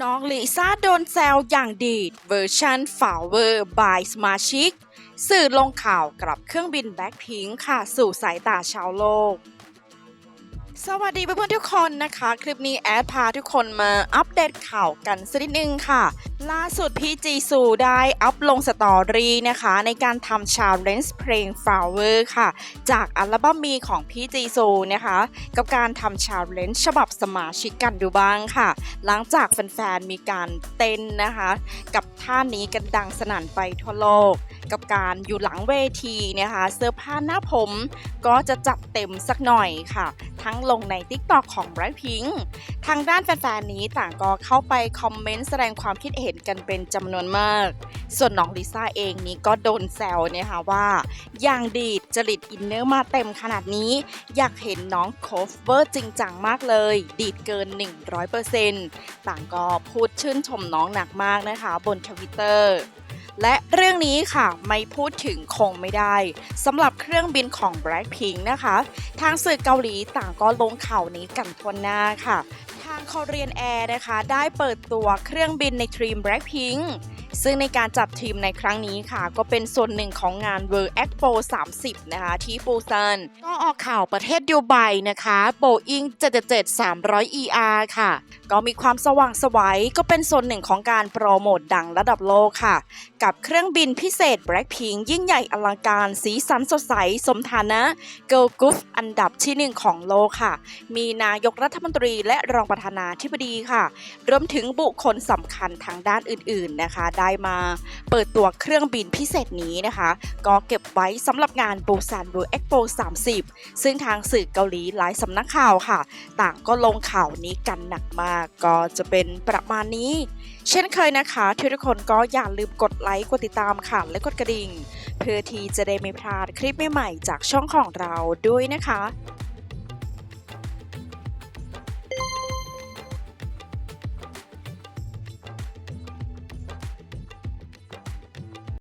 น้องลิซ่าโดนแซวอย่างดีดเวอร์ชันฝาเวอร์บายสมาชิก สื่อลงข่าวกลับเครื่องบินแบ็คพิงค่ะสู่สายตาชาวโลก สวัสดีเพื่อนๆทุกคนนะคะ คลิปนี้แอดพาทุกคนมาอัปเดตข่าวกันสักนิดนึงค่ะ ล่าสุดพี่จีซูได้อัพลงสตอรี่นะคะ ในการทำชาเลนจ์เพลง Flower ค่ะ จากอัลบั้มมีของพี่จีซูนะคะ กับการทำชาเลนจ์ฉบับสมาชิกกันดูบ้างค่ะ หลังจากแฟนๆ มีการเต้นนะคะ กับท่านี้กันดังสนั่นไปทั่วโลก กับการอยู่หลังเวทีนะคะ เสื้อผ้าหน้าผมก็จะจัดเต็มสักหน่อยค่ะ ทั้งลงใน TikTok ของ Blackpink ทางด้านแฟนๆนี้ต่างก็เข้าไปคอมเมนต์แสดงความคิดเห็นกันเป็นจำนวนมาก ส่วนน้องลิซ่าเองนี้ก็โดนแซวเนี่ยค่ะว่า อย่างดีจริตอินเนอร์มาเต็มขนาดนี้ อยากเห็นน้องโคฟเวอร์จริงจังมากเลย ดีดเกิน 100%ต่างก็พูดชื่นชมน้องหนักมากนะคะ บนทวิตเตอร์ และเรื่องนี้ค่ะไม่พูดถึงคงไม่ได้สำหรับเครื่องบินของ Blackpink นะคะ ทางสื่อเกาหลีต่างก็ลงข่าวนี้กันทวนหน้าค่ะ ทาง Korean Air นะคะ ได้เปิดตัวเครื่องบินในทรีม Blackpink ซึ่งในการจัดทีมในครั้งนี้ค่ะ ก็เป็นส่วนหนึ่งของงาน World Expo 30 นะคะ ที่ปูซานก็ออกข่าวประเทศดูไบนะคะ Boeing 777 300 ER ค่ะ ก็มีความสว่างสวัยก็เป็นส่วนหนึ่งของการโปรโมทดังระดับโลกค่ะ กับเครื่องบินพิเศษ Blackpink ยิ่งใหญ่อลังการสีสันสดใส สมฐานะ Girl Group อันดับที่หนึ่งของโลกค่ะ มีนายกรัฐมนตรีและรองประธานาธิบดีค่ะ รวมถึงบุคคลสำคัญทางด้านอื่น ๆ นะคะได้มาเปิดตัวเครื่องบินพิเศษนี้นะคะ ก็เก็บไว้สำหรับงานบูซานเวิร์เอ็กโป30 ซึ่งทางสื่อเกาหลีหลายสำนักข่าวค่ะ ต่างก็ลงข่าวนี้กันหนักมาก ก็จะเป็นประมาณนี้ เช่นเคยนะคะทุกคนก็อย่าลืมกดไลค์กดติดตามค่ะและกดกระดิ่ง เพื่อที่จะได้ไม่พลาดคลิปใหม่ๆจากช่องของเราด้วยนะคะ